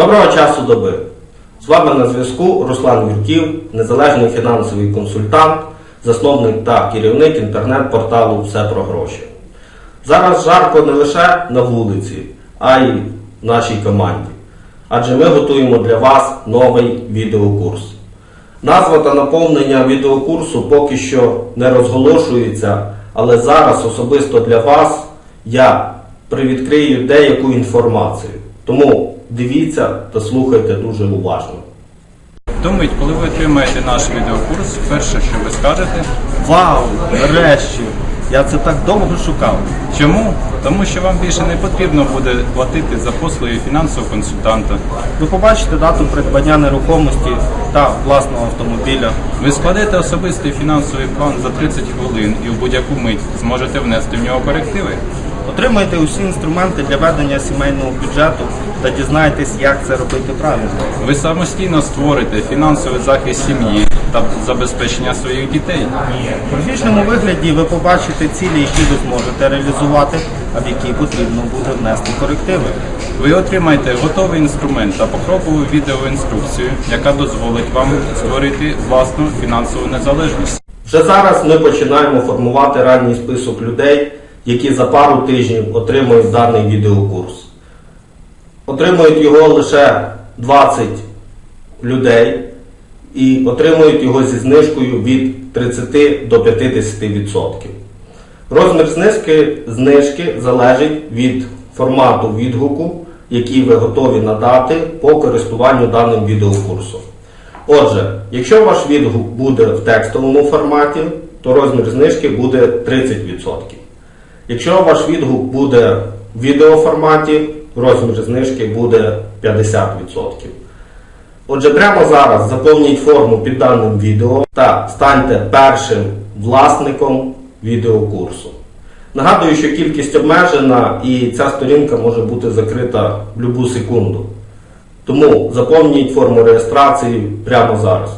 Доброго часу доби! З вами на зв'язку Руслан Юрків, незалежний фінансовий консультант, засновник та керівник інтернет-порталу Все про гроші. Зараз жарко не лише на вулиці, а й в нашій команді. Адже ми готуємо для вас новий відеокурс. Назва та наповнення відеокурсу поки що не розголошується, але зараз особисто для вас я привідкрию деяку інформацію. Тому дивіться та слухайте дуже уважно. Думають, коли ви отримаєте наш відеокурс, перше, що ви скажете, Вау, нарешті! Я це так довго шукав. чому? Тому що вам більше не потрібно буде платити за послуги фінансового консультанта. Ви побачите дату придбання нерухомості та власного автомобіля. Ви складете особистий фінансовий план за 30 хвилин і в будь-яку мить зможете внести в нього корективи. Отримаєте усі інструменти для ведення сімейного бюджету та дізнаєтесь, як це робити правильно. Ви самостійно створите фінансовий захист сім'ї та забезпечення своїх дітей. В графічному вигляді ви побачите цілі, які ви зможете реалізувати, а в які потрібно буде внести корективи. Ви отримаєте готовий інструмент та покрокову відеоінструкцію, яка дозволить вам створити власну фінансову незалежність. Вже зараз ми починаємо формувати ранній список людей, які за пару тижнів отримують даний відеокурс. Отримують його лише 20 людей і отримують його зі знижкою від 30 до 50%. Розмір знижки, знижки залежить від формату відгуку, який ви готові надати по користуванню даним відеокурсом. Отже, якщо ваш відгук буде в текстовому форматі, то розмір знижки буде 30%. Якщо ваш відгук буде в відеоформаті, розмір знижки буде 50%. Отже, прямо зараз заповніть форму під даним відео та станьте першим власником відеокурсу. Нагадую, що кількість обмежена і ця сторінка може бути закрита в будь-яку секунду. Тому заповніть форму реєстрації прямо зараз.